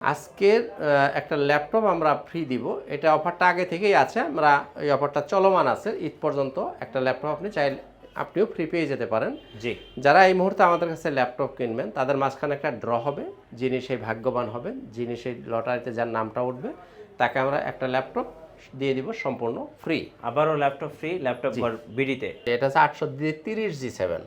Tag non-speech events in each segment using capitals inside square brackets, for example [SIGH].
আজকের একটা ল্যাপটপ আমরা ফ্রি দিব। এটা অফারটা আগে থেকেই আছে। আমরা এই অফারটা চলমান আছে। ঈদ পর্যন্ত একটা ল্যাপটপ আপনি চাইলে আপনিও ফ্রি পেয়ে যেতে পারেন। জি। যারা এই মুহূর্তে আমাদের কাছে ল্যাপটপ কিনবেন তাদের মাঝখানে একটা ড্র হবে। যিনি সেই ভাগ্যবান হবেন যিনি সেই লটারিতে যার নামটা উঠবে তাকে আমরা একটা ল্যাপটপ দিয়ে দিব সম্পূর্ণ ফ্রি আবারও ল্যাপটপ ফ্রি ল্যাপটপ বিডিতে এটা হচ্ছে আটশো তিরিশ জি সেভেন।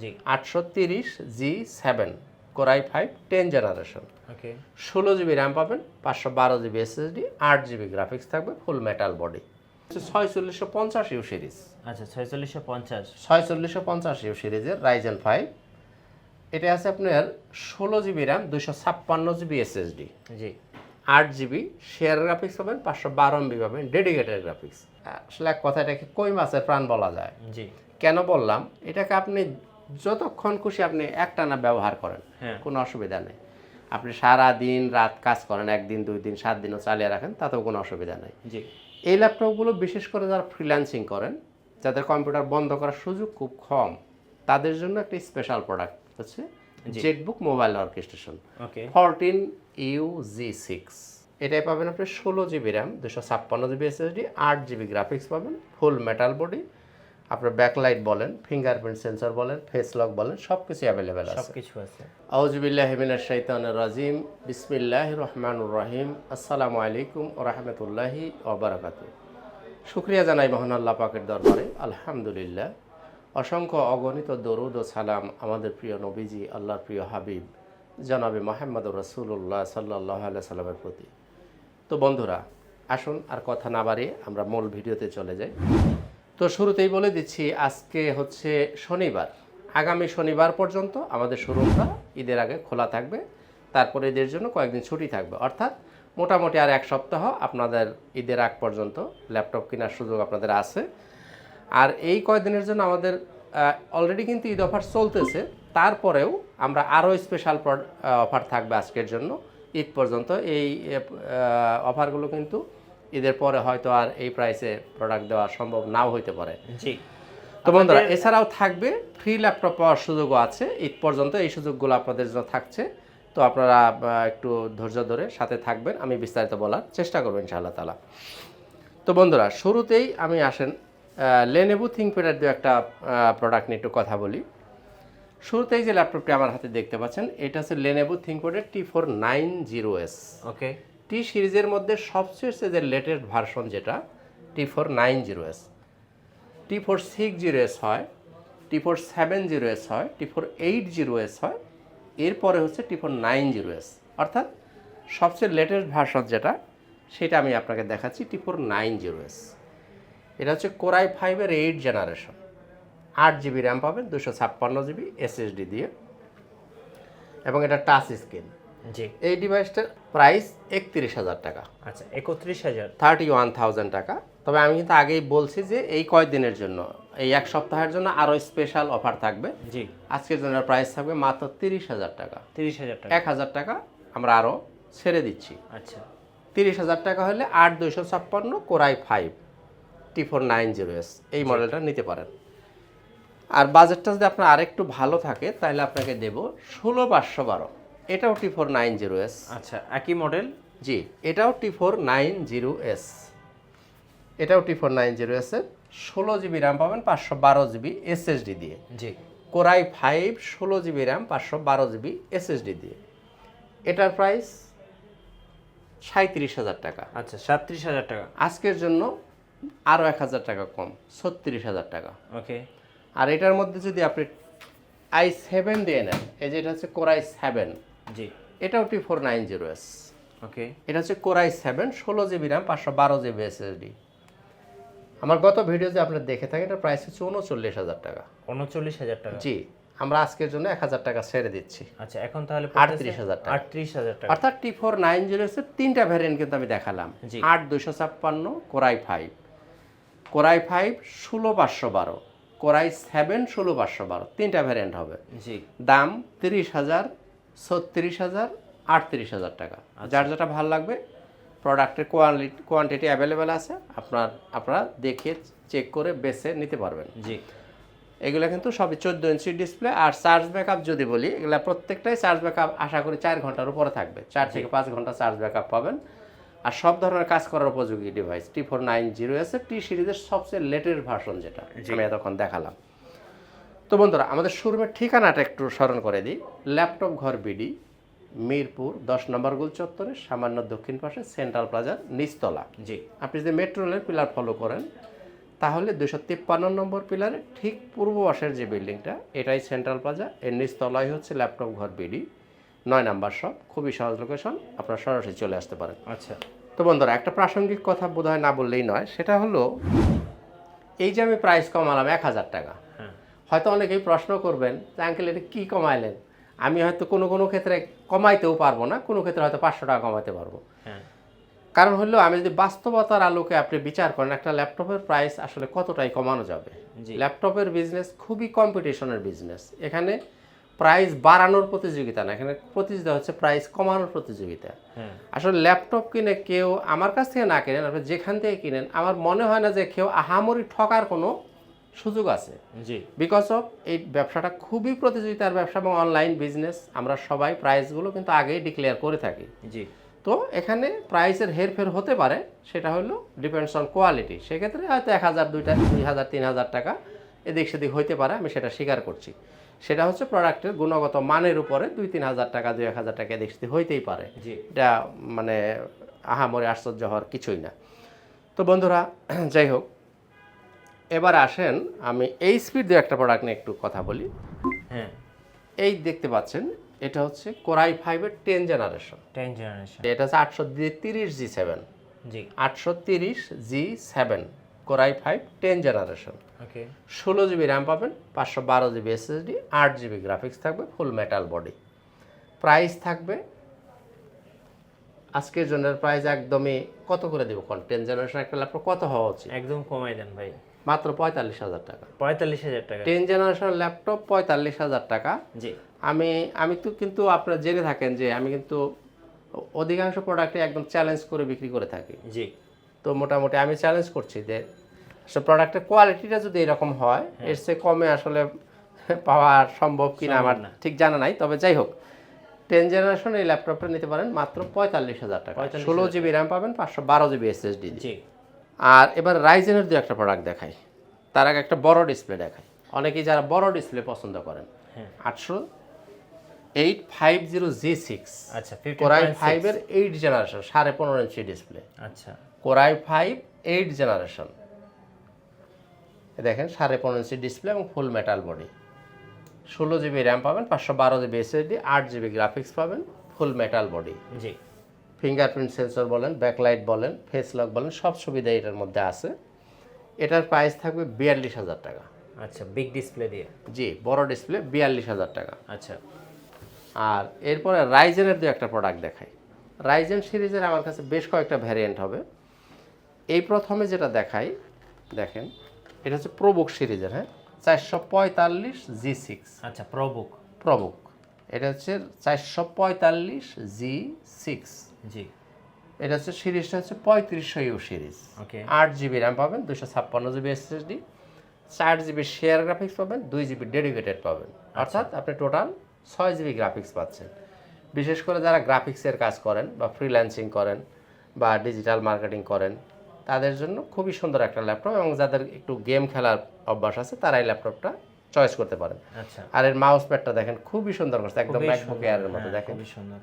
জি। আটশো তিরিশ G seven. Core i five ten generation okay ষোলো জিবি র্যাম পাবেন পাঁচশো বারো জিবি এসএসডি আট জিবি গ্রাফিক্স থাকবে ফুল মেটাল বডি ছয়চল্লিশশো পঞ্চাশ ইউ সিরিজ আচ্ছা ছয়চল্লিশশো পঞ্চাশ। ছয়চল্লিশশো পঞ্চাশ ইউ সিরিজের রাইজেন ফাইভ এটা আছে আপনার ষোলো জিবি র্যাম দুশো ছাপ্পান্ন জিবি এসএসডি জি। আট জিবি শেয়ার গ্রাফিক্স পাবেন পাঁচশো বারো এমবি পাবেন ডেডিকেটেড গ্রাফিক্স আসলে এক কথা এটাকে কই মাছের প্রাণ বলা যায়? জি। কেন বললাম? এটাকে আপনি যতক্ষণ খুশি আপনি একটানা ব্যবহার করেন হ্যাঁ। কোনো অসুবিধা নেই। আপনি সারা দিন রাত কাজ করেন একদিন দুই দিন সাত দিনও চালিয়ে রাখেন তাতেও কোনো অসুবিধা নেই। জি। এই ল্যাপটপগুলো বিশেষ করে যারা ফ্রিল্যান্সিং করেন যাদের কম্পিউটার বন্ধ করার সুযোগ খুব কম তাদের জন্য একটা স্পেশাল প্রোডাক্ট হচ্ছে ZBook mobile workstation okay. Fourteen U G six এটাই পাবেন আপনি ষোলো জিবি র্যাম দুশো ছাপ্পান্ন জিবি এসএসডি আট জিবি গ্রাফিক্স পাবেন ফুল মেটাল বডি আপনার ব্যাকলাইট বলেন ফিঙ্গারপ্রিন্ট সেন্সর বলেন ফেস লক বলেন সব কিছু অ্যাভেলেবেল আছে। সব কিছু আছে। আউজুবিল্লাহ মিনাশ শাইতানির রাজিম। বিসমিল্লাহ রহমানুর রহিম। আসসালামু আলাইকুম ও রহমতুল্লাহি ওবরাকাতু শুক্রিয়া জানাই মহান আল্লাহ পাকের দরবারে। আলহামদুলিল্লাহ। অসংখ্য অগণিত দরুদ ও সালাম আমাদের প্রিয় নবীজি আল্লাহর প্রিয় হাবিব জনাবে মোহাম্মদ রসুল্লাহ সাল্লাহ সাল্লামের প্রতি। তো বন্ধুরা আসুন আর কথা না বাড়িয়ে আমরা মূল ভিডিওতে চলে যাই। তো শুরুতেই বলে দিচ্ছি, আজকে হচ্ছে শনিবার। আগামী শনিবার পর্যন্ত আমাদের শোরুমটা ঈদের আগে খোলা থাকবে। তারপরে ঈদের জন্য কয়েকদিন ছুটি থাকবে। অর্থাৎ মোটামুটি আর এক সপ্তাহ আপনাদের ঈদের আগ পর্যন্ত ল্যাপটপ কেনার সুযোগ আপনাদের আছে। আর এই কয়েকদিনের জন্য আমাদের অলরেডি কিন্তু ঈদ অফার চলতেছে। তারপরেও আমরা আরও স্পেশাল অফার থাকবে আজকের জন্য। ঈদ পর্যন্ত এই অফারগুলো কিন্তু ঈদের পরে হয়তো আর এই প্রাইসে প্রোডাক্ট দেওয়া সম্ভব নাও হইতে পারে। জি। তো বন্ধুরা এছাড়াও থাকবে ফ্রি ল্যাপটপ পাওয়ার সুযোগও আছে ঈদ পর্যন্ত এই সুযোগগুলো আপনাদের জন্য থাকছে। তো আপনারা একটু ধৈর্য ধরে সাথে থাকবেন আমি বিস্তারিত বলার চেষ্টা করব ইনশাআল্লাহ তালা তো বন্ধুরা শুরুতেই আমি আসেন লেনেবু থিঙ্কপ্যাডের দু একটা প্রোডাক্ট নিয়ে একটু কথা বলি। শুরুতেই যে ল্যাপটপটি আমার হাতে দেখতে পাচ্ছেন এটা হচ্ছে Lenovo থিঙ্কপ্যাডের T four nine zero S okay T সিরিজের মধ্যে সবচেয়ে যে লেটেস্ট ভার্সন যেটা T four nine zero S T four six zero S হয় T four seven zero S হয় T four eight zero S হয়, এরপরে হচ্ছে T four nine zero S অর্থাৎ সবচেয়ে লেটেস্ট ভার্সন যেটা, সেটা আমি আপনাকে দেখাচ্ছি T four nine zero S এটা হচ্ছে কোরাই ফাইভের এইট জেনারেশন আট জিবি র্যাম পাবেন, দুশো ছাপ্পান্ন জিবি এসএসডি দিয়ে। এবং এটা টাচ স্ক্রিন জি। এই ডিভাইসটার প্রাইস একত্রিশ হাজার টাকা। আচ্ছা একত্রিশ হাজার। থার্টি ওয়ান থাউজেন্ড টাকা। তবে আমি কিন্তু আগেই বলছি যে এই কয়েকদিনের জন্য এই এক সপ্তাহের জন্য আরও স্পেশাল অফার থাকবে। জি। আজকের জন্য প্রাইস থাকবে মাত্র তিরিশ হাজার টাকা। তিরিশ হাজার টাকা। এক হাজার টাকা আমরা আরও ছেড়ে দিচ্ছি। আচ্ছা। তিরিশ হাজার টাকা হলে আট দুইশো ছাপ্পান্ন core i five T four nine zero S এই মডেলটা নিতে পারেন। আর বাজেটটা যদি আপনার আরেকটু ভালো থাকে তাহলে আপনাকে দেব ষোলো পাঁচশো বারো। এটাও T four nine zero S. আচ্ছা একই মডেল? জি এটাও T four nine zero S. এটাও টি ফোর নাইন জিরো এসের ষোলো জিবি র্যাম পাবেন পাঁচশো বারো জিবি এসএসডি দিয়ে। জি। কোরাই ফাইভ ষোলো জিবি র্যাম পাঁচশো বারো জিবি এসএসডি দিয়ে। এটার প্রাইস সাঁত্রিশ হাজার টাকা। আচ্ছা সাতত্রিশ হাজার টাকা। আজকের জন্য আরও এক হাজার টাকা কম ছত্রিশ হাজার টাকা। ওকে। আর এটার মধ্যে যদি আপনি আই সেভেন দিয়ে নেন এই যে এটা হচ্ছে কোরাই সেভেন জি। এটাও T four nine zero S okay. এটা হচ্ছে কোরাই সেভেন ষোলো জিবি র্যাম পাঁচশো বারো জিবি এসএসডি আমার গত ভিডিওতে আপনার দেখে থাকেন এটার প্রাইস হচ্ছে উনচল্লিশ হাজার টাকা। উনচল্লিশ হাজার টাকা? জি আমরা আজকের জন্য এক হাজার টাকা ছেড়ে দিচ্ছি। আচ্ছা এখন তাহলে আটত্রিশ হাজার টাকা। আটত্রিশ হাজার টাকা। অর্থাৎ টি ফোর নাইন জিরো এসের তিনটা ভ্যারিয়েন্ট কিন্তু আমি দেখালাম। জি। আট দুশো ছাপ্পান্ন কোরাই ফাইভ কোরাই ফাইভ ষোলো পাঁচশো বারো। কোরাই সেভেন ষোলো পাঁচশো বারো। তিনটা ভ্যারিয়েন্ট হবে। জি। দাম তিরিশ হাজার ছত্রিশ হাজার আটত্রিশ হাজার টাকা। আচ্ছা। যার যেটা ভালো লাগবে প্রোডাক্টের কোয়ালিটি কোয়ান্টিটি অ্যাভেলেবেল আছে আপনার আপনারা দেখে চেক করে বেছে নিতে পারবেন। জি। এগুলো কিন্তু সবই চোদ্দ ইঞ্চি ডিসপ্লে আর চার্জ ব্যাকআপ যদি বলি এগুলো প্রত্যেকটাই চার্জ ব্যাকআপ আশা করি চার ঘণ্টার উপরে থাকবে। চার থেকে পাঁচ ঘণ্টা চার্জ ব্যাকআপ পাবেন। আর সব ধরনের কাজ করার উপযোগী device T four nine zero এসে টি সিরিজের সবচেয়ে লেটেস্ট ভার্সন যেটা। আমি এতক্ষণ দেখালাম। তো বন্ধুরা আমাদের শোরুমের ঠিকানাটা একটু স্মরণ করে দিই। ল্যাপটপ ঘর বিডি মিরপুর দশ নম্বর গোল চত্বরে সামান্য দক্ষিণ পাশে সেন্ট্রাল প্লাজার নিচতলা। জি। আপনি যদি মেট্রো রেলের পিলার ফলো করেন তাহলে দুশো তিপ্পান্ন নম্বর পিলারে ঠিক পূর্ব পাশের যে বিল্ডিংটা এটাই সেন্ট্রাল প্লাজা এর নিচতলায় হচ্ছে ল্যাপটপ ঘর বিডি নয় নাম্বার শপ খুবই সহজ লোকেশন আপনারা সরাসরি চলে আসতে পারেন। আচ্ছা। তো বন্ধুরা একটা প্রাসঙ্গিক কথা বোধ হয় না বললেই নয় সেটা হলো এই যে আমি প্রাইস কমালাম এক হাজার টাকা হয়তো অনেকেই প্রশ্ন করবেন যে আঙ্কেল এটা কী কমাইলেন? আমি হয়তো কোনো কোনো ক্ষেত্রে কমাইতেও পারব না কোনো ক্ষেত্রে হয়তো পাঁচশো টাকা কমাইতে পারব। হ্যাঁ। কারণ হলো আমি যদি বাস্তবতার আলোকে আপনি বিচার করেন একটা ল্যাপটপের প্রাইস আসলে কতটাই কমানো যাবে? ল্যাপটপের বিজনেস খুবই কম্পিটিশনের বিজনেস। এখানে প্রাইস বাড়ানোর প্রতিযোগিতা না এখানে প্রতিযোগিতা হচ্ছে প্রাইস কমানোর প্রতিযোগিতা। হ্যাঁ। আসলে ল্যাপটপ কিনে কেউ আমার কাছ থেকে না কিনেন আপনি যেখান থেকে কিনেন আমার মনে হয় না যে কেউ আহামরি ঠকার কোনো সুযোগ আছে। জি। বিকজ অফ এই ব্যবসাটা খুবই প্রতিযোগিতার ব্যবসা এবং অনলাইন বিজনেস আমরা সবাই প্রাইসগুলো কিন্তু আগেই ডিক্লেয়ার করে থাকি। জি। তো এখানে প্রাইসের হেরফের হতে পারে সেটা হলো ডিপেন্ডস অন কোয়ালিটি সেক্ষেত্রে হয়তো এক হাজার দুইটা দুই হাজার তিন হাজার টাকা এদিক সেদিক হইতে পারে আমি সেটা স্বীকার করছি। সেটা হচ্ছে প্রোডাক্টের গুণগত মানের উপরে দুই তিন হাজার টাকা দুই এক হাজার টাকা এদিক সেদিক হইতেই পারে। জি। এটা মানে আহামরি আশ্চর্য হওয়ার কিছুই না। তো বন্ধুরা [CLEARS THROAT] যাই হোক এবার আসেন আমি এই স্পিড দিয়ে একটা প্রোডাক্ট নিয়ে একটু কথা বলি। হ্যাঁ। এই দেখতে পাচ্ছেন এটা হচ্ছে কোরাই ফাইভের টেন জেনারেশন টেন জেনারেশন এটা হচ্ছে আটশো তিরিশ জি সেভেন জি। আটশো তিরিশ G seven core i five ten generation okay. ষোলো জিবি র্যাম পাবেন পাঁচশো বারো জিবি এসএসডি আট জিবি গ্রাফিক্স থাকবে ফুল মেটাল বডি প্রাইস থাকবে আজকের জনের প্রাইস একদমই কত করে দেবো কোন? টেন জেনারেশন একটা ল্যাপটপ কত হওয়া উচিত? একদম কমাই দেন ভাই। মাত্র পঁয়তাল্লিশ হাজার টাকা। পঁয়তাল্লিশ হাজার টাকা। টেন জেনারেশন ল্যাপটপ পঁয়তাল্লিশ হাজার টাকা। জি। আমি আমি তো কিন্তু আপনারা জেনে থাকেন যে আমি কিন্তু অধিকাংশ প্রোডাক্টে একদম চ্যালেঞ্জ করে বিক্রি করে থাকি। জি। তো মোটামুটি আমি চ্যালেঞ্জ করছি যে আসলে প্রোডাক্টের কোয়ালিটিটা যদি এরকম হয় এর চেয়ে কমে আসলে পাওয়া সম্ভব কিনা আমার ঠিক জানা নাই। তবে যাই হোক টেন জেনারেশন এই ল্যাপটপটা নিতে পারেন মাত্র পঁয়তাল্লিশ হাজার টাকা। ষোলো জিবি র্যাম পাবেন পাঁচশো বারো জিবি এসএসডি জি। আর এবার রাইজেনের দু একটা প্রোডাক্ট দেখাই। তার আগে একটা বড় ডিসপ্লে দেখাই। অনেকেই যারা বড় ডিসপ্লে পছন্দ করেন। হ্যাঁ। আটশো eight five zero G six আচ্ছা কোরাই ফাইভের এইট জেনারেশন সাড়ে পনেরো ইঞ্চি ডিসপ্লে আচ্ছা। Core i five eight generation দেখেন সাড়ে পনেরো ইঞ্চি ডিসপ্লে এবং ফুল মেটাল বডি ষোলো জিবি র্যাম পাবেন পাঁচশো বারো জিবি এসএসডি আট জিবি গ্রাফিক্স পাবেন ফুল মেটাল বডি জি। ফিঙ্গারপ্রিন্ট সেন্সর বলেন ব্যাকলাইট বলেন ফেস লক বলেন সব সুবিধা এটার মধ্যে আছে। এটার প্রাইস থাকবে বিয়াল্লিশ হাজার টাকা। আচ্ছা বিগ ডিসপ্লে দিয়ে? জি বড় ডিসপ্লে বিয়াল্লিশ হাজার টাকা। আচ্ছা। আর এরপরে রাইজেনের দু একটা প্রোডাক্ট দেখাই। রাইজেন সিরিজের আমার কাছে বেশ কয়েকটা ভ্যারিয়েন্ট হবে। এই প্রথমে যেটা দেখাই দেখেন এটা হচ্ছে প্রবুক সিরিজের হ্যাঁ? চারশো পঁয়তাল্লিশ জি সিক্স। আচ্ছা প্রবুক প্রবুক এটা হচ্ছে চারশো পঁয়তাল্লিশ জি সিক্স। জি। এটা হচ্ছে সিরিজটা হচ্ছে পঁয়ত্রিশশো ইউ সিরিজ। ওকে আট জিবি র্যাম পাবেন দুশো ছাপ্পান্ন জিবি এসএসডি চার জিবি শেয়ার গ্রাফিক্স পাবেন দুই জিবি ডেডিকেটেড পাবেন। অর্থাৎ আপনি টোটাল ছয় জিবি গ্রাফিক্স পাচ্ছেন। বিশেষ করে যারা গ্রাফিক্সের কাজ করেন বা ফ্রিল্যান্সিং করেন বা ডিজিটাল মার্কেটিং করেন তাদের জন্য খুবই সুন্দর একটা ল্যাপটপ এবং যাদের একটু গেম খেলার অভ্যাস আছে তারা এই ল্যাপটপটা চয়েস করতে পারেন। আচ্ছা। আর এর মাউস প্যাডটা দেখেন খুবই সুন্দর করছে একদম ম্যাকবুক এয়ারের মতো হ্যাঁ, দেখেন। খুবই সুন্দর।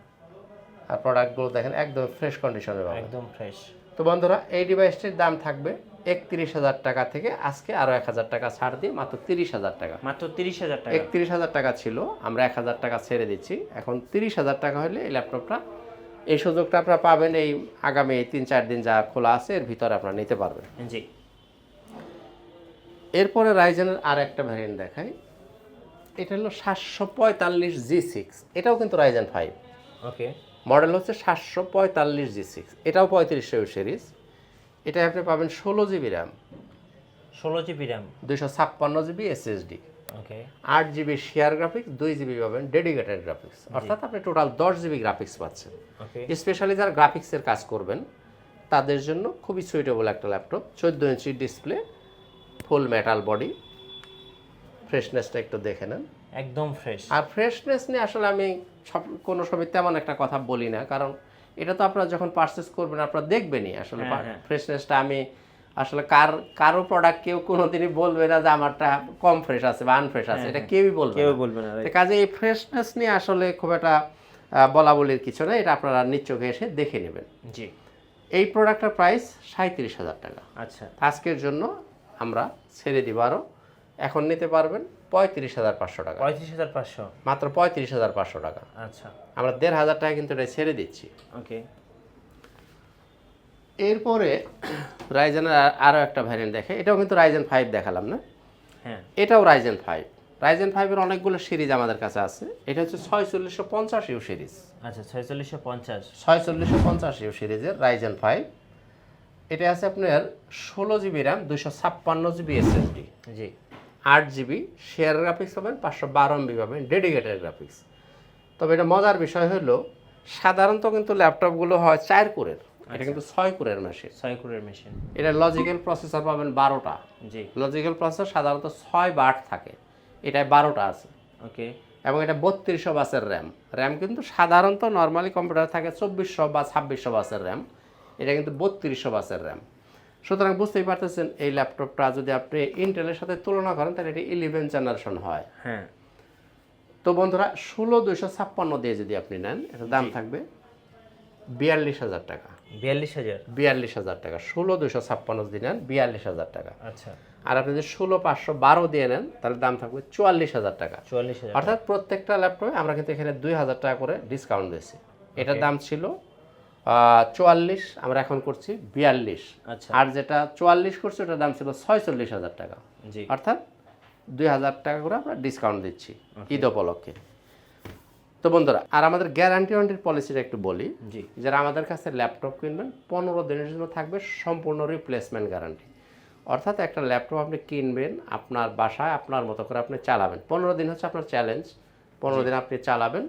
আর প্রোডাক্টগুলো দেখেন একদম ফ্রেশ কন্ডিশনে একদম ফ্রেশ তো বন্ধুরা এই ডিভাইসটির দাম থাকবে একত্রিশ হাজার টাকা থেকে আজকে আরও এক হাজার টাকা ছাড় দিয়ে মাত্র তিরিশ হাজার টাকা। মাত্র তিরিশ হাজার টাকা। একত্রিশ হাজার টাকা ছিল আমরা এক হাজার টাকা ছেড়ে দিচ্ছি। এখন তিরিশ হাজার টাকা হলে এই ল্যাপটপটা এই সুযোগটা আপনারা পাবেন এই আগামী এই তিন চার দিন যা খোলা আছে এর ভিতরে আপনারা নিতে পারবেন। জি। এরপরে রাইজেনের আর একটা ভ্যারিয়েন্ট দেখাই। এটা হলো সাতশো পঁয়তাল্লিশ জি সিক্স এটাও কিন্তু রাইজেন ফাইভ ওকে মডেল হচ্ছে সাতশো পঁয়তাল্লিশ জি সিক্স। এটাও পঁয়ত্রিশশো সিরিজ। এটা আপনি পাবেন ষোলো জিবি র্যাম। ষোলো জিবি র্যাম। দুইশো ছাপ্পান্ন জিবি এসএসডি। ওকে। আট জিবি শেয়ার গ্রাফিক্স দুই জিবি পাবেন ডেডিকেটেড গ্রাফিক্স। অর্থাৎ আপনি টোটাল দশ জিবি গ্রাফিক্স পাচ্ছেন। স্পেশালি যারা গ্রাফিক্সের কাজ করবেন তাদের জন্য খুবই সুইটেবল একটা ল্যাপটপ চোদ্দ inch display full metal body ফ্রেশনেসটা একটু দেখে নেন। একদম ফ্রেশ আর ফ্রেশনেস নিয়ে আসলে আমি সব কোনো সময় তেমন একটা কথা বলি না কারণ এটা তো আপনারা যখন পারচেস করবেন আপনারা দেখবেনই আসলে হ্যাঁ, হ্যাঁ। ফ্রেশনেসটা আমি আসলে কার কারও প্রোডাক্ট কেউ কোনোদিনই বলবে না যে আমারটা কম ফ্রেশ আছে বা আনফ্রেশ আছে এটা কেউই বলবে কেউ। বলবে না কাজে এই ফ্রেশনেস নিয়ে আসলে খুব একটা বলা বলির কিছু না এটা আপনারা নিজ এসে দেখে নেবেন। জি। এই প্রোডাক্টের প্রাইস সাঁত্রিশ হাজার টাকা। আচ্ছা। আজকের জন্য আমরা ছেড়ে দিব আরও এখন নিতে পারবেন পঁয়ত্রিশ হাজার পাঁচশো টাকা। পঁয়ত্রিশ হাজার পাঁচশো? মাত্র পঁয়ত্রিশ হাজার পাঁচশো টাকা। আচ্ছা। আমরা দেড় হাজার টাকা কিন্তু এটা ছেড়ে দিচ্ছি। ওকে। এরপরে রাইজেনের আরও একটা ভ্যারিয়েন্ট দেখে। এটাও কিন্তু রাইজেন ফাইভ দেখালাম না? হ্যাঁ। এটাও রাইজেন ফাইভ রাইজেন ফাইভের অনেকগুলো সিরিজ আমাদের কাছে আছে। এটা হচ্ছে ছয়চল্লিশশো পঞ্চাশ ইউ সিরিজ আচ্ছা ছয়চল্লিশশো পঞ্চাশ। ছয়চল্লিশশো পঞ্চাশ ইউ সিরিজের রাইজেন ফাইভ এটা আছে আপনার ষোলো জিবি র্যাম দুশো ছাপ্পান্ন জিবি এসএসডি জি। আট জিবি শেয়ার গ্রাফিক্স পাবেন পাঁচশো বারো এমবি পাবেন ডেডিকেটেড গ্রাফিক্স তবে এটা মজার বিষয় হলো সাধারণত কিন্তু ল্যাপটপগুলো হয় চার কোরের। এটা কিন্তু ছয় কোরের মেশিন ছয় কোরের মেশিন এটা লজিক্যাল প্রসেসর পাবেন বারোটা। জি। লজিক্যাল প্রসেসর সাধারণত ছয় বা আট থাকে। এটায় বারোটা আছে। ওকে। এবং এটা বত্রিশশো বাসের র্যাম র্যাম কিন্তু সাধারণত নর্মালি কম্পিউটার থাকে চব্বিশশো বা ছাব্বিশশো বাসের র্যাম এটা কিন্তু বত্রিশশো বাসের র্যাম সুতরাং বুঝতেই পারতেছেন এই ল্যাপটপটা যদি আপনি ইন্টেলের সাথে তুলনা করেন তাহলে এটি ইলেভেন জেনারেশন হয়। হ্যাঁ। তো বন্ধুরা ষোলো দুইশো ছাপ্পান্ন দিয়ে যদি আপনি নেন এটার দাম থাকবে বিয়াল্লিশ হাজার টাকা। বিয়াল্লিশ হাজার? বিয়াল্লিশ হাজার টাকা। ষোলো দুইশো ছাপ্পান্ন যদি নেন বিয়াল্লিশ হাজার টাকা। আচ্ছা। আর আপনি যদি ষোলো পাঁচশো বারো দিয়ে নেন তাহলে দাম থাকবে চুয়াল্লিশ হাজার টাকা। চুয়াল্লিশ হাজার অর্থাৎ প্রত্যেকটা ল্যাপটপে আমরা কিন্তু এখানে দুই হাজার টাকা করে ডিসকাউন্ট দিয়েছি। এটার দাম ছিল চুয়াল্লিশ আমরা এখন করছি বিয়াল্লিশ। আচ্ছা। আর যেটা চুয়াল্লিশ করছি ওটার দাম ছিল ছয়চল্লিশ হাজার টাকা। জি। অর্থাৎ দুই হাজার টাকা করে আমরা ডিসকাউন্ট দিচ্ছি ঈদ উপলক্ষে। তো বন্ধুরা আর আমাদের গ্যারান্টি ওয়ারেন্টির পলিসিটা একটু বলি। জি। যারা আমাদের কাছে ল্যাপটপ কিনবেন পনেরো দিনের জন্য থাকবে সম্পূর্ণ রিপ্লেসমেন্ট গ্যারান্টি অর্থাৎ একটা ল্যাপটপ আপনি কিনবেন আপনার বাসায় আপনার মতো করে আপনি চালাবেন। পনেরো দিন হচ্ছে আপনার চ্যালেঞ্জ পনেরো দিন আপনি চালাবেন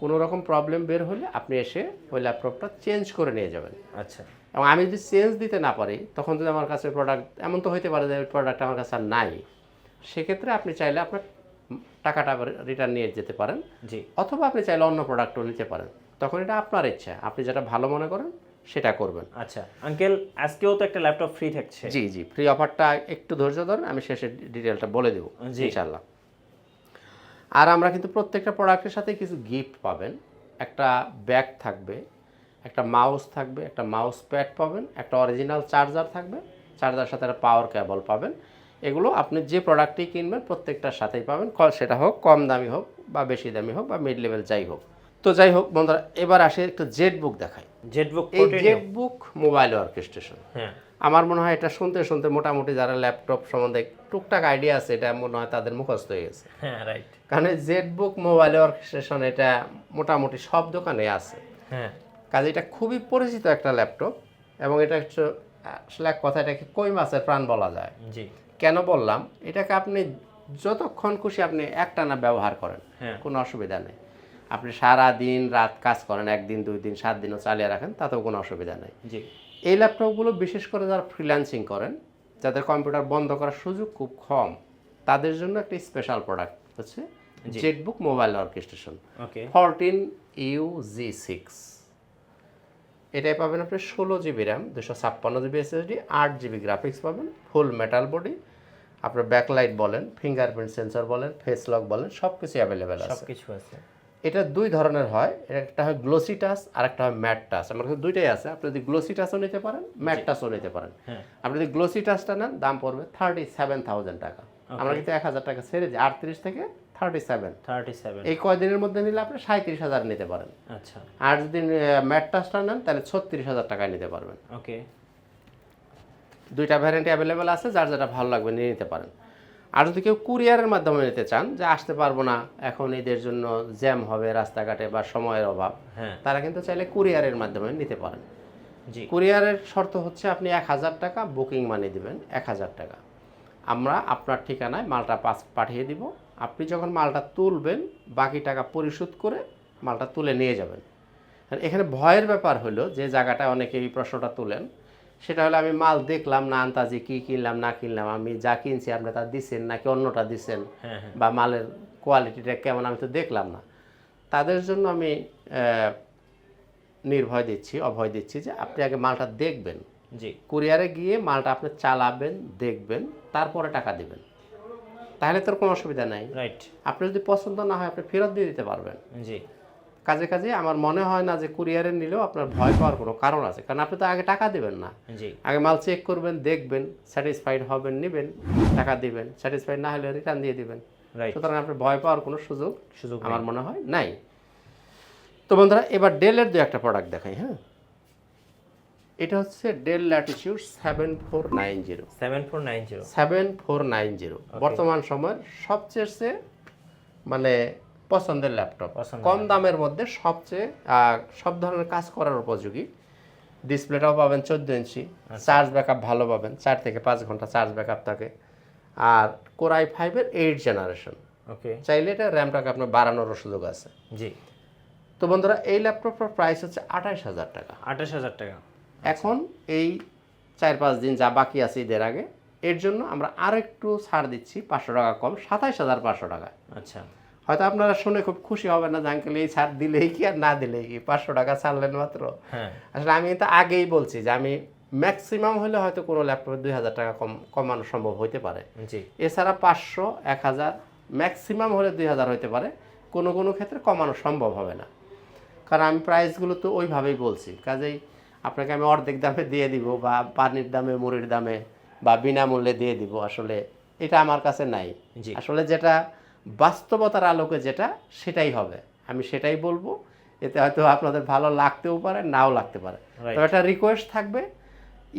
কোনো রকম প্রবলেম বের হলে আপনি এসে ওই ল্যাপটপটা চেঞ্জ করে নিয়ে যাবেন। আচ্ছা। এবং আমি যদি চেঞ্জ দিতে না পারি তখন যদি আমার কাছে প্রোডাক্ট এমন তো হতে পারে যে ওই প্রোডাক্ট আমার কাছে আর নাই সেক্ষেত্রে আপনি চাইলে আপনার টাকাটা রিটার্ন নিয়ে যেতে পারেন। জি। অথবা আপনি চাইলে অন্য প্রোডাক্টও নিতে পারেন। তখন এটা আপনার ইচ্ছা আপনি যেটা ভালো মনে করেন সেটা করবেন। আচ্ছা আঙ্কেল আজকেও তো একটা ল্যাপটপ ফ্রি থাকছে। জি জি ফ্রি অফারটা একটু ধৈর্য ধরুন আমি শেষে ডিটেলটা বলে দেবো জি। ইনশাল্লাহ আর আমরা কিন্তু প্রত্যেকটা প্রোডাক্টের সাথে কিছু গিফট পাবেন। একটা ব্যাগ থাকবে একটা মাউস থাকবে একটা মাউস প্যাড পাবেন একটা অরিজিনাল চার্জার থাকবে চার্জার সাথে একটা পাওয়ার কেবল পাবেন। এগুলো আপনি যে প্রোডাক্টটি কিনবেন প্রত্যেকটার সাথেই পাবেন। ক- সেটা হোক কম দামি হোক বা বেশি দামি হোক বা মিড লেভেল যাই হোক। তো যাই হোক বন্ধুরা এবার আসে একটু জেট বুক দেখাই। জেটবুক এই জেট বুক মোবাইল ওয়ার্কেস্টেশন হ্যাঁ। আমার মনে হয় এটা শুনতে শুনতে মোটামুটি যারা ল্যাপটপ সম্বন্ধে টুকটাক আইডিয়া আছে এটা মনে হয় তাদের মুখস্থ হয়ে গেছে। হ্যাঁ রাইট কারণ জেড বুক মোবাইল ওয়ার্কস্টেশন এটা মোটামুটি সব দোকানে আছে। হ্যাঁ। কাজে এটা খুবই পরিচিত একটা ল্যাপটপ এবং এটা আসলে এক কথা এটাকে কই মাছের প্রাণ বলা যায়? জি। কেন বললাম? এটাকে আপনি যতক্ষণ খুশি আপনি একটানা ব্যবহার করেন হ্যাঁ। কোনো অসুবিধা নেই। আপনি সারা দিন রাত কাজ করেন একদিন দুই দিন সাত দিনও চালিয়ে রাখেন তাতেও কোনো অসুবিধা নেই। জি। এই ল্যাপটপগুলো বিশেষ করে যারা ফ্রিল্যান্সিং করেন যাদের কম্পিউটার বন্ধ করার সুযোগ খুব কম তাদের জন্য একটা স্পেশাল প্রোডাক্ট হচ্ছে ZBook mobile workstation fourteen U G six এটাই পাবেন আপনি ষোলো জিবি র্যাম দুশো ছাপ্পান্ন জিবি এসএসডি আট জিবি গ্রাফিক্স পাবেন ফুল মেটাল বডি আপনার ব্যাকলাইট বলেন ফিঙ্গারপ্রিন্ট সেন্সর বলেন ফেস লক বলেন সব কিছু অ্যাভেলেবেল সব আছে। কিছু আছে। এটা দুই ধরনের হয় একটা হয় গ্লোসি টাচ আর একটা হয় ম্যাট টাচ আমার কাছে দুইটাই আছে আপনি যদি গ্লোসি টাচও নিতে পারেন ম্যাট টাচও নিতে পারেন। হ্যাঁ। আপনি যদি গ্লোসি টাচটা নেন দাম পড়বে থার্টি সেভেন থাউজেন্ড টাকা। আমরা কিন্তু এক হাজার টাকা ছেড়ে দিই আটত্রিশ থেকে থার্টি সেভেন থার্টি সেভেন এই কয়দিনের মধ্যে নিলে আপনি সাঁত্রিশ হাজার নিতে পারেন। আচ্ছা। আর যদি ম্যাট টাচটা নেন তাহলে ছত্রিশ হাজার টাকায় নিতে পারবেন। ওকে দুইটা ভ্যারিয়েন্ট অ্যাভেলেবেল আছে যার যেটা ভালো লাগবে নিয়ে নিতে পারেন। আর যদি কেউ কুরিয়ারের মাধ্যমে নিতে চান যে আসতে পারব না এখন ঈদের জন্য জ্যাম হবে রাস্তাঘাটে বা সময়ের অভাব হ্যাঁ। তারা কিন্তু চাইলে কুরিয়ারের মাধ্যমে নিতে পারেন। জি। কুরিয়ারের শর্ত হচ্ছে আপনি এক হাজার টাকা বুকিং মানি দিবেন এক হাজার টাকা। আমরা আপনার ঠিকানায় মালটা পাস পাঠিয়ে দিব আপনি যখন মালটা তুলবেন বাকি টাকা পরিশোধ করে মালটা তুলে নিয়ে যাবেন। এখানে ভয়ের ব্যাপার হলো যে জায়গাটা অনেকে এই প্রশ্নটা তুলেন সেটা হলো আমি মাল দেখলাম না আন্তাজি কী কিনলাম না কিনলাম আমি যা কিনছি আপনি তা দিচ্ছেন নাকি অন্যটা দিচ্ছেন হ্যাঁ হ্যাঁ। বা মালের কোয়ালিটিটা কেমন আমি তো দেখলাম না। তাদের জন্য আমি নির্ভয় দিচ্ছি অভয় দিচ্ছি যে আপনি আগে মালটা দেখবেন। জি। কুরিয়ারে গিয়ে মালটা আপনি চালাবেন দেখবেন তারপরে টাকা দিবেন। তাহলে তোর কোনো অসুবিধা নাই। রাইট আপনি যদি পছন্দ না হয় আপনি ফেরত দিয়ে দিতে পারবেন। জি। কাজে কাজে আমার মনে হয় না যে কুরিয়ারে নিলেও আপনার ভয় পাওয়ার কোনো কারণ আছে। কারণ আপনি তো আগে টাকা দেবেন না। জি। আগে মাল চেক করবেন দেখবেন স্যাটিসফাইড হবেন নেবেন টাকা দিবেন। স্যাটিসফাইড না হলে রিটার্ন দিয়ে দিবেন। রাইট সুতরাং আপনার ভয় পাওয়ার কোনো সুযোগ সুযোগ আমার মনে হয় নাই। তো বন্ধুরা এবার ডেলের দু একটা প্রোডাক্ট দেখাই হ্যাঁ? এটা হচ্ছে Dell Latitude seven four nine zero. Seven four nine zero. Seven four nine zero. বর্তমান সময়ের সবচেয়ে মানে পছন্দের ল্যাপটপ। কম দামের মধ্যে সবচেয়ে সব ধরনের কাজ করার উপযোগী। ডিসপ্লেটাও পাবেন চোদ্দ ইঞ্চি চার্জ ব্যাকআপ ভালো পাবেন চার থেকে পাঁচ ঘণ্টা চার্জ ব্যাকআপ থাকে। আর কোরাই ফাইভের এইট জেনারেশন। ওকে চাইলে এটা র্যামটাকে আপনার বাড়ানোরও সুযোগ আছে। জি। তো বন্ধুরা এই ল্যাপটপটার প্রাইস হচ্ছে আঠাইশ হাজার টাকা। আঠাশ হাজার টাকা। এখন এই চার পাঁচ দিন যা বাকি আছে ঈদের আগে এর জন্য আমরা আর একটু ছাড় দিচ্ছি পাঁচশো টাকা কম সাতাইশ হাজার পাঁচশো টাকা। আচ্ছা। হয়তো আপনারা শুনে খুব খুশি হবেন না যে আঙ্কেল এই ছাড় দিলেই কি আর না দিলেই কি পাঁচশো টাকা ছাড়লেন মাত্র। হ্যাঁ। আসলে আমি তো আগেই বলছি যে আমি ম্যাক্সিমাম হলে হয়তো কোনো ল্যাপটপে দুই হাজার টাকা কম কমানো সম্ভব হতে পারে। জি। এছাড়া পাঁচশো এক হাজার ম্যাক্সিমাম হলে দুই হাজার হতে পারে কোনো কোনো ক্ষেত্রে কমানো সম্ভব হবে না। কারণ আমি প্রাইসগুলো তো ওইভাবেই বলছি কাজেই আপনাকে আমি অর্ধেক দামে দিয়ে দিব বা পানির দামে মুড়ির দামে বা বিনামূল্যে দিয়ে দিব। আসলে এটা আমার কাছে নাই। আসলে যেটা বাস্তবতার আলোকে যেটা সেটাই হবে। আমি সেটাই বলব। এতে হয়তো আপনাদের ভালো লাগতেও পারে নাও লাগতে পারে। তো একটা রিকোয়েস্ট থাকবে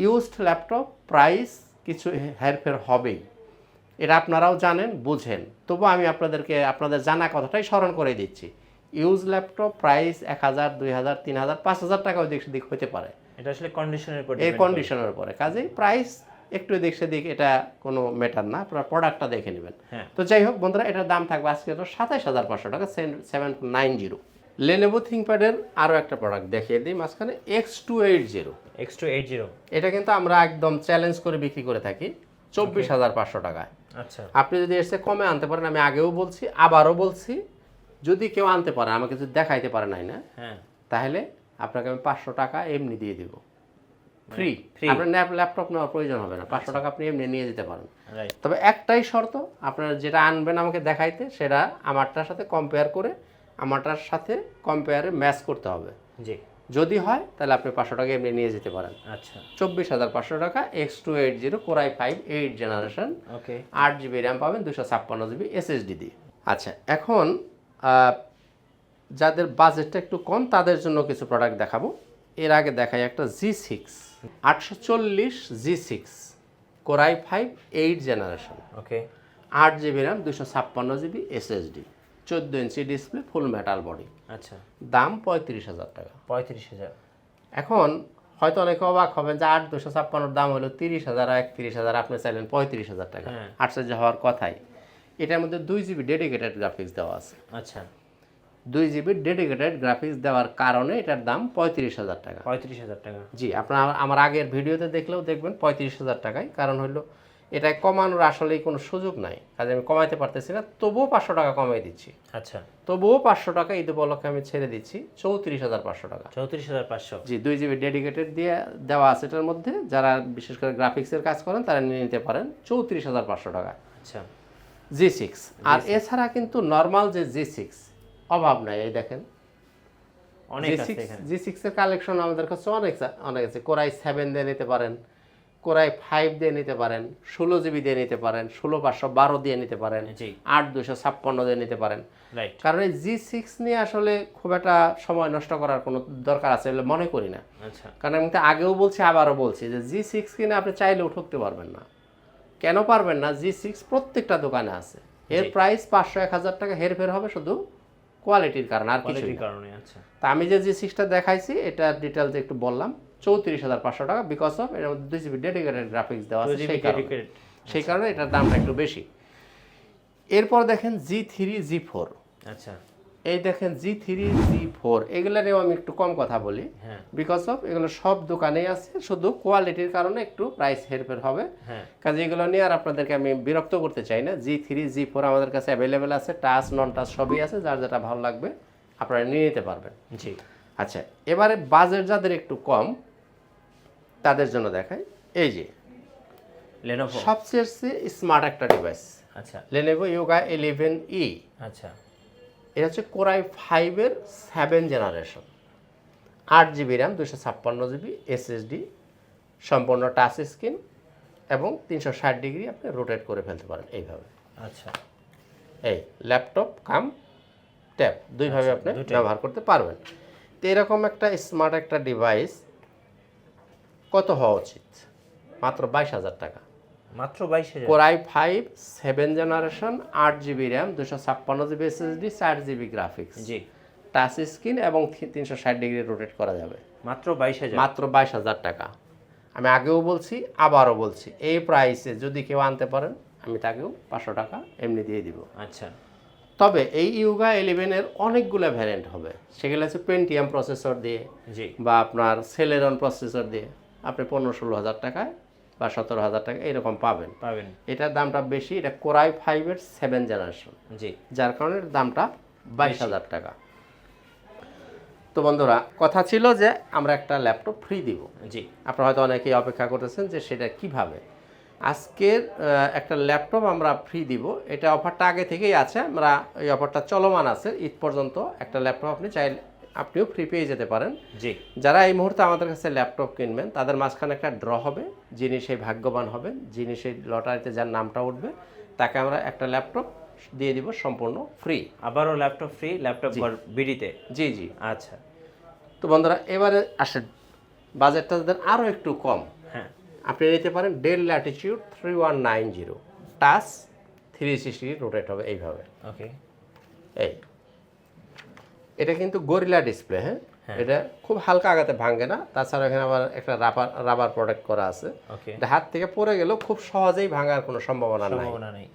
ইউজড ল্যাপটপ প্রাইস কিছু হেরফের হবেই। এটা আপনারাও জানেন বুঝেন। তবু আমি আপনাদেরকে আপনাদের জানা কথাটাই স্মরণ করে দিচ্ছি। ইউজ ল্যাপটপ প্রাইস এক হাজার দুই হাজার তিন হাজার পাঁচ হাজার টাকাও দিক সেদিক হতে পারে। এটা আসলে কন্ডিশনের উপর এই কন্ডিশনের উপরে। কাজেই প্রাইস একটু এদিক সেদিক এটা কোনো ম্যাটার না। আপনার প্রোডাক্টটা দেখে নেবেন। হ্যাঁ। তো যাই হোক বন্ধুরা এটার দাম থাকবে আজকে তো সাতাইশ হাজার পাঁচশো টাকা সেভেন নাইন জিরো লেনেভো থিঙ্কপ্যাডের আরও একটা প্রোডাক্ট দেখিয়ে দিই মাঝখানে X two eight zero X two eight zero এটা কিন্তু আমরা একদম চ্যালেঞ্জ করে বিক্রি করে থাকি চব্বিশ হাজার পাঁচশো টাকায়। আচ্ছা। আপনি যদি এসে কমে আনতে পারেন আমি আগেও বলছি আবারও বলছি যদি কেউ আনতে পারে আমাকে যদি দেখাইতে পারে নাই না হ্যাঁ। তাহলে আপনাকে আমি পাঁচশো টাকা এমনি দিয়ে দিব। Free Free? আপনার ল্যাপটপ নেওয়ার প্রয়োজন হবে না। পাঁচশো টাকা আপনি এমনি নিয়ে যেতে পারেন। রাইট তবে একটাই শর্ত আপনারা যেটা আনবেন আমাকে দেখাইতে সেটা আমারটার সাথে কম্পেয়ার করে আমারটার সাথে কম্পেয়ারে ম্যাচ করতে হবে। জি। যদি হয় তাহলে আপনি পাঁচশো টাকা এমনি নিয়ে যেতে পারেন। আচ্ছা। চব্বিশ হাজার পাঁচশো টাকা X two eight zero core i five eight generation okay আট জিবি র্যাম পাবেন দুশো ছাপ্পান্ন জিবি এসএসডি দিয়ে। আচ্ছা এখন যাদের বাজেটটা একটু কম তাদের জন্য কিছু প্রোডাক্ট দেখাবো। এর আগে দেখাই একটা জি সিক্স আটশো চল্লিশ G six core i five eight generation okay আট জিবি র্যাম দুশো ছাপ্পান্ন জিবি এসএসডি চোদ্দ inch display full metal body আচ্ছা। দাম পঁয়ত্রিশ হাজার টাকা। পঁয়ত্রিশ হাজার। এখন হয়তো অনেকে অবাক হবেন যে আট দুশো ছাপ্পান্নর দাম হলো তিরিশ হাজার একত্রিশ হাজার আপনি চাইলেন পঁয়ত্রিশ হাজার টাকা। হ্যাঁ। আশ্চর্য হওয়ার কথাই। এটার মধ্যে দুই জিবি ডেডিকেটেড গ্রাফিক্স দেওয়া আছে। আচ্ছা। দুই জিবি ডেডিকেটেড গ্রাফিক্স দেওয়ার কারণে এটার দাম পঁয়ত্রিশ হাজার টাকা। পঁয়ত্রিশ হাজার টাকা। জি আপনার আমার আগের ভিডিওতে দেখলেও দেখবেন পঁয়ত্রিশ হাজার টাকায়। কারণ হলো এটা কমানোর আসলেই কোনো সুযোগ নাই। কাজে আমি কমাইতে পারতেছি না তবুও পাঁচশো টাকা কমাই দিচ্ছি। আচ্ছা। তবুও পাঁচশো টাকা ঈদ উপলক্ষে আমি ছেড়ে দিচ্ছি চৌত্রিশ হাজার পাঁচশো টাকা। চৌত্রিশ হাজার পাঁচশো। জি দুই জিবি ডেডিকেটেড দিয়ে দেওয়া আছে এটার মধ্যে। যারা বিশেষ করে গ্রাফিক্সের কাজ করেন তারা নিয়ে নিতে পারেন চৌত্রিশ হাজার পাঁচশো টাকা। আচ্ছা। জি সিক্স আর এছাড়া কিন্তু নর্মাল যে জি সিক্স অভাব নাই এই দেখেন। জি সিক্স সিক্সের কালেকশন আমাদের কাছে অনেক অনেক আছে। কোরাই সেভেন দিয়ে নিতে পারেন কোরাই ফাইভ দিয়ে নিতে পারেন ষোলো জিবি দিয়ে নিতে পারেন ষোলো পাঁচশো বারো দিয়ে নিতে পারেন আট দুশো ছাপ্পান্ন দিয়ে নিতে পারেন। কারণ এই জি সিক্স নিয়ে আসলে খুব একটা সময় নষ্ট করার কোনো দরকার আছে বলে মনে করি না। আচ্ছা। কারণ আমি তো আগেও বলছি আবারও বলছি যে জি সিক্স কিনে আপনি চাইলেও ঠকতে পারবেন না। কেন পারবেন না? জি সিক্স প্রত্যেকটা দোকানে আছে। এর প্রাইস পাঁচশো এক হাজার টাকা হেরফের হবে শুধু কোয়ালিটির কারণে আর কিছু কারণে আচ্ছা। তা আমি যে জি সিক্সটা দেখাইছি এটা ডিটেলস একটু বললাম। চৌত্রিশ হাজার পাঁচশো টাকা বিকজ অফ এর মধ্যে দুই জিবি ডেডিকেটেড গ্রাফিক্স দেওয়া আছে সেই কারণে। সেই কারণে এটার দামটা একটু বেশি। এরপর দেখেন জি থ্রি জি ফোর আচ্ছা। এই দেখেন জি থ্রি জি ফোর এগুলোরেও আমি একটু কম কথা বলি। হ্যাঁ। বিকজ অফ এগুলো সব দোকানেই আছে শুধু কোয়ালিটির কারণে একটু প্রাইস হেরফের হবে। হ্যাঁ। কাজে এগুলো নিয়ে আর আপনাদেরকে আমি বিরক্ত করতে চাই না। জি থ্রি জি ফোর আমাদের কাছে অ্যাভেলেবেল আছে টাচ নন টাচ সবই আছে যার যেটা ভালো লাগবে আপনারা নিয়ে নিতে পারবেন। জি। আচ্ছা এবারে বাজেট যাদের একটু কম তাদের জন্য দেখাই। এই যে লেনোভো সবচেয়ে স্মার্ট একটা ডিভাইস আচ্ছা। লেনেভো ইয়োগা ইলেভেন ই আচ্ছা। এটা হচ্ছে কোরাই ফাইভের সেভেন জেনারেশন। আট জিবি র্যাম দুশো ছাপ্পান্ন জিবি এসএসডি সম্পূর্ণ টাচ স্ক্রিন এবং তিনশো ষাট ডিগ্রি আপনি রোটেট করে ফেলতে পারেন এইভাবে। আচ্ছা। এই ল্যাপটপ কাম ট্যাব দুইভাবে আপনি দুইটাই। ব্যবহার করতে পারবেন। তো এরকম একটা স্মার্ট একটা ডিভাইস কত হওয়া উচিত? মাত্র বাইশ হাজার টাকা। মাত্র বাইশ হাজার। Core i five seven generation আট জিবি র্যাম দুশো ছাপ্পান্ন জিবি এসএসডি চার জিবি গ্রাফিক্স জি। টাচ স্ক্রিন এবং তিনশো ষাট ডিগ্রি রোটেট করা যাবে। মাত্র বাইশ হাজার। মাত্র বাইশ হাজার টাকা। আমি আগেও বলছি আবারও বলছি এই প্রাইসে যদি কেউ আনতে পারেন আমি তাকেও পাঁচশো টাকা এমনি দিয়ে দিব। আচ্ছা। তবে এই ইউগা ইলেভেনের অনেকগুলো ভ্যারিয়েন্ট হবে। সেগুলো হচ্ছে পেন্টিয়াম প্রসেসর দিয়ে জি। বা আপনার সেলেরন প্রসেসর দিয়ে। আপনি পনেরো ষোলো হাজার টাকায় বা সতেরো হাজার টাকা এরকম পাবেন। পাবেন। এটার দামটা বেশি এটা কোরাই ফাইভের সেভেন জেনারেশন। জি। যার কারণে দামটা বাইশ হাজার টাকা। তো বন্ধুরা কথা ছিল যে আমরা একটা ল্যাপটপ ফ্রি দিব। জি। আপনারা হয়তো অনেকেই অপেক্ষা করতেছেন যে সেটা কীভাবে? আজকের একটা ল্যাপটপ আমরা ফ্রি দিব। এটা অফারটা আগে থেকেই আছে। আমরা এই অফারটা চলমান আছে। ঈদ পর্যন্ত একটা ল্যাপটপ আপনি চাইলে আপনিও ফ্রি পেয়ে যেতে পারেন। জি। যারা এই মুহূর্তে আমাদের কাছে ল্যাপটপ কিনবেন তাদের মাঝখানে একটা ড্র হবে যিনি সেই ভাগ্যবান হবেন যিনি সেই লটারিতে যার নামটা উঠবে তাকে আমরা একটা ল্যাপটপ দিয়ে দিব সম্পূর্ণ ফ্রি আবারও ল্যাপটপ ফ্রি ল্যাপটপ বিডিতে? জি জি। আচ্ছা। তো বন্ধুরা এবারে আসেন। বাজেটটা যাদের আরও একটু কম। হ্যাঁ। আপনি নিতে পারেন Dell Latitude three one nine zero touch three sixty rotate হবে এইভাবে। ওকে এই। এটা কিন্তু গরিলা ডিসপ্লে হ্যাঁ? এটা খুব হালকা আগাতে ভাঙে না। তাছাড়া এখানে আবার একটা রাবার রাবার প্রোডাক্ট করা আছে। এটা হাত থেকে পড়ে গেলেও খুব সহজেই ভাঙার কোনো সম্ভাবনা নাই। সম্ভাবনা নেই।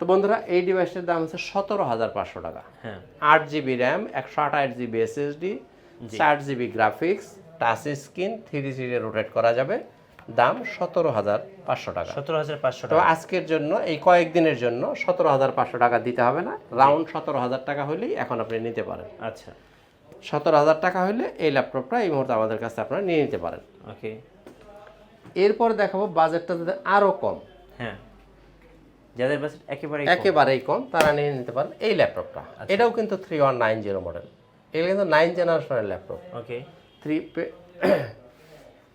তো বন্ধুরা এই ডিভাইসটার দাম হচ্ছে সতেরো হাজার পাঁচশো টাকা। হ্যাঁ। আট জিবি র্যাম একশো আঠাশ জিবি এসএসডি চার GB graphics touch screen three sixty rotate করা যাবে। দাম সতেরো হাজার পাঁচশো টাকা। সতেরো হাজার পাঁচশো টাকা। আজকের জন্য এই কয়েকদিনের জন্য সতেরো হাজার পাঁচশো টাকা দিতে হবে না। রাউন্ড সতেরো হাজার টাকা হলেই এখন আপনি নিতে পারেন। আচ্ছা। সতেরো হাজার টাকা হলে এই ল্যাপটপটা এই মুহূর্তে আমাদের কাছে আপনারা নিয়ে নিতে পারেন। ওকে। এরপর দেখাবো বাজেটটা যাদের আরও কম। হ্যাঁ। যাদের বাজেট একেবারে একেবারেই কম তারা নিয়ে নিতে পারেন এই ল্যাপটপটা। এটাও কিন্তু three one nine zero model এটা কিন্তু নাইন জেনারেশনের ল্যাপটপ। ওকে। থ্রি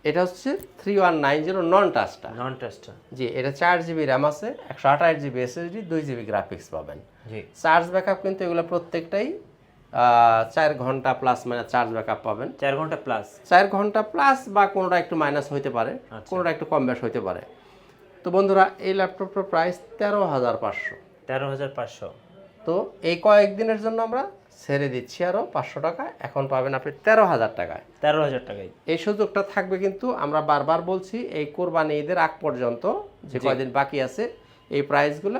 এটা হচ্ছে three one nine zero non টাচটা non tester জি এটা চার জিবি র্যাম আছে একশো আঠাশ জিবি এসএসডি দুই জিবি গ্রাফিক্স পাবেন। জি। চার্জ ব্যাকআপ কিন্তু এগুলো প্রত্যেকটাই চার ঘণ্টা প্লাস মানে চার্জ ব্যাকআপ পাবেন। চার ঘণ্টা প্লাস চার ঘণ্টা প্লাস বা কোনোটা একটু মাইনাস হইতে পারে আচ্ছা। কোনোটা একটু কম বেশ হইতে পারে। তো বন্ধুরা এই ল্যাপটপটার প্রাইস তেরো হাজার পাঁচশো। তেরো হাজার পাঁচশো। তো এই কয়েকদিনের জন্য আমরা ছেড়ে দিচ্ছি আরও পাঁচশো টাকা। এখন পাবেন আপনি তেরো হাজার টাকায়। তেরো হাজার টাকায়। এই সুযোগটা থাকবে কিন্তু আমরা বারবার বলছি এই কোরবানি ঈদের আগ পর্যন্ত যে কয়দিন বাকি আছে এই প্রাইসগুলো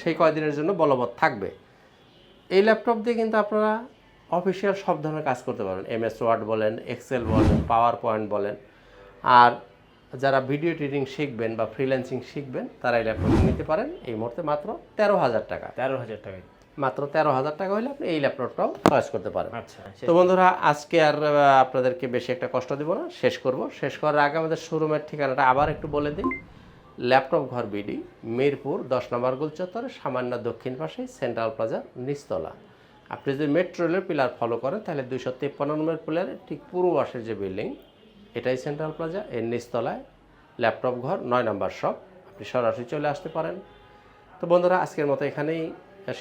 সেই কয়দিনের জন্য বলবৎ থাকবে। এই ল্যাপটপ দিয়ে কিন্তু আপনারা অফিসিয়াল সব ধরনের কাজ করতে পারবেন। এমএস ওয়ার্ড বলেন এক্সেল বলেন পাওয়ার পয়েন্ট বলেন। আর যারা ভিডিও এডিটিং শিখবেন বা ফ্রিল্যান্সিং শিখবেন তারা এই ল্যাপটপ নিতে পারেন। এই মুহূর্তে মাত্র তেরো হাজার টাকা। তেরো হাজার টাকায়। মাত্র তেরো হাজার টাকা হলে আপনি এই ল্যাপটপটাও চয়েস করতে পারেন। আচ্ছা তো বন্ধুরা আজকে আর আপনাদেরকে বেশি একটা কষ্ট দিব না শেষ করব। শেষ করার আগে আমাদের শোরুমের ঠিকানাটা আবার একটু বলে দিই। ল্যাপটপ ঘর বিডি মিরপুর দশ নম্বর গোল চত্বরে সামান্য দক্ষিণ পাশে সেন্ট্রাল প্লাজার নিচতলা। আপনি যদি মেট্রো রেলের পিলার ফলো করেন তাহলে দুইশো তিপ্পান্ন নম্বর পিলারের ঠিক পূর্ব পাশের যে বিল্ডিং এটাই সেন্ট্রাল প্লাজা এর নিচতলায় ল্যাপটপ ঘর নয় নম্বর শপ আপনি সরাসরি চলে আসতে পারেন। তো বন্ধুরা আজকের মতো এখানেই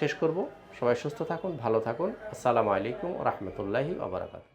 শেষ করব। সবাই সুস্থ থাকুন ভালো থাকুন। আসসালামু আলাইকুম রহমতুল্লাহি আবরাকাত